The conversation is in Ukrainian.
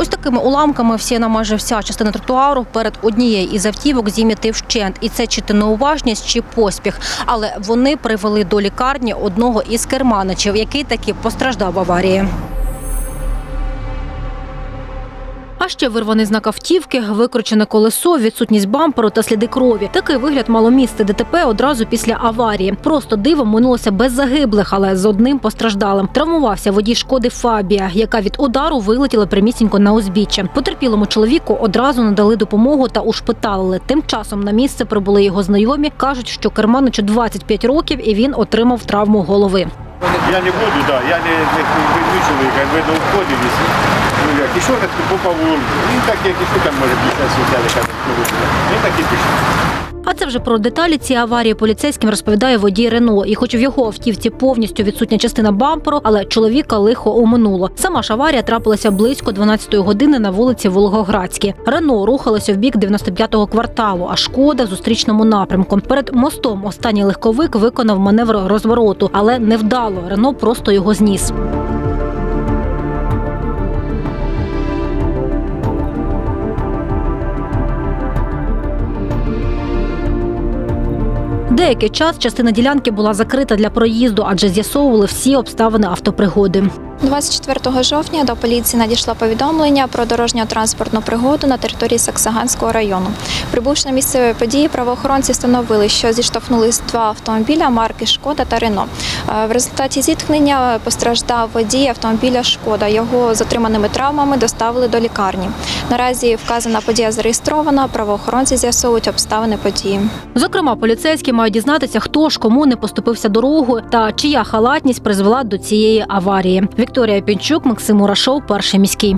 Ось такими уламками всіяна майже вся частина тротуару перед однією із автівок зім'яти вщент. І це чи ти неуважність, чи поспіх. Але вони привели до лікарні одного із керманичів, який таки постраждав в аварії. А ще вирваний знак автівки, викручене колесо, відсутність бамперу та сліди крові. Такий вигляд мало місце ДТП одразу після аварії. Просто дивом минулося без загиблих, але з одним постраждалим. Травмувався водій шкоди Фабія, яка від удару вилетіла прямісінько на узбіччя. Потерпілому чоловіку одразу надали допомогу та ушпиталили. Тим часом на місце прибули його знайомі. кажуть, що керманичу 25 років і він отримав травму голови. Я не буду, да, я не, не виключили, якби до входились. Ну як, і що так попав у Він так, як і що там може 50 світяли, як Він так і пішов. А це вже про деталі цієї аварії поліцейським розповідає водій Рено. І хоч в його автівці повністю відсутня частина бамперу, але чоловіка лихо оминуло. Сама ж аварія трапилася близько 12-ї години на вулиці Волгоградській. Рено рухалося в бік 95-го кварталу, а шкода зустрічному напрямку. Перед мостом останній легковик виконав маневр розвороту, але невдало. Рено просто його зніс. Деякий час частина ділянки була закрита для проїзду, адже з'ясовували всі обставини автопригоди. 24 жовтня до поліції надійшло повідомлення про дорожньо-транспортну пригоду на території Саксаганського району. Прибувши на місце події, правоохоронці встановили, що зіштовхнулись два автомобіля марки Шкода та Рено. Е, В результаті зіткнення постраждав водій автомобіля Шкода. Його з отриманими травмами доставили до лікарні. Наразі вказана подія зареєстрована. Правоохоронці з'ясовують обставини події. Зокрема, поліцейські мають дізнатися, хто ж кому не поступився дорогу та чия халатність призвела до цієї аварії. Вікторія Пінчук, Максим Урашов, перший міський.